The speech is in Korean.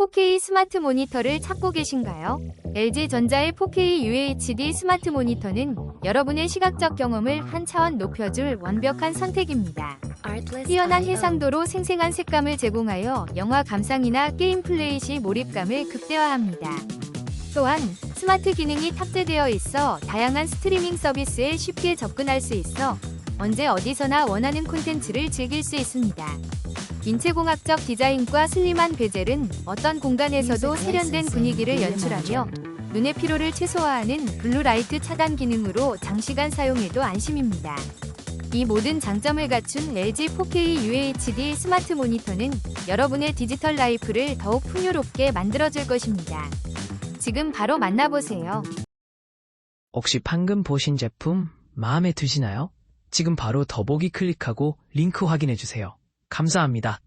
4K 스마트 모니터를 찾고 계신가요? LG전자의 4K UHD 스마트 모니터는 여러분의 시각적 경험을 한 차원 높여줄 완벽한 선택입니다. 뛰어난 해상도로 생생한 색감을 제공하여 영화 감상이나 게임 플레이 시 몰입감을 극대화합니다. 또한 스마트 기능이 탑재되어 있어 다양한 스트리밍 서비스에 쉽게 접근할 수 있어 언제 어디서나 원하는 콘텐츠를 즐길 수 있습니다. 인체공학적 디자인과 슬림한 베젤은 어떤 공간에서도 세련된 분위기를 연출하며 눈의 피로를 최소화하는 블루라이트 차단 기능으로 장시간 사용해도 안심입니다. 이 모든 장점을 갖춘 LG 4K UHD 스마트 모니터는 여러분의 디지털 라이프를 더욱 풍요롭게 만들어줄 것입니다. 지금 바로 만나보세요. 혹시 방금 보신 제품 마음에 드시나요? 지금 바로 더보기 클릭하고 링크 확인해 주세요. 감사합니다.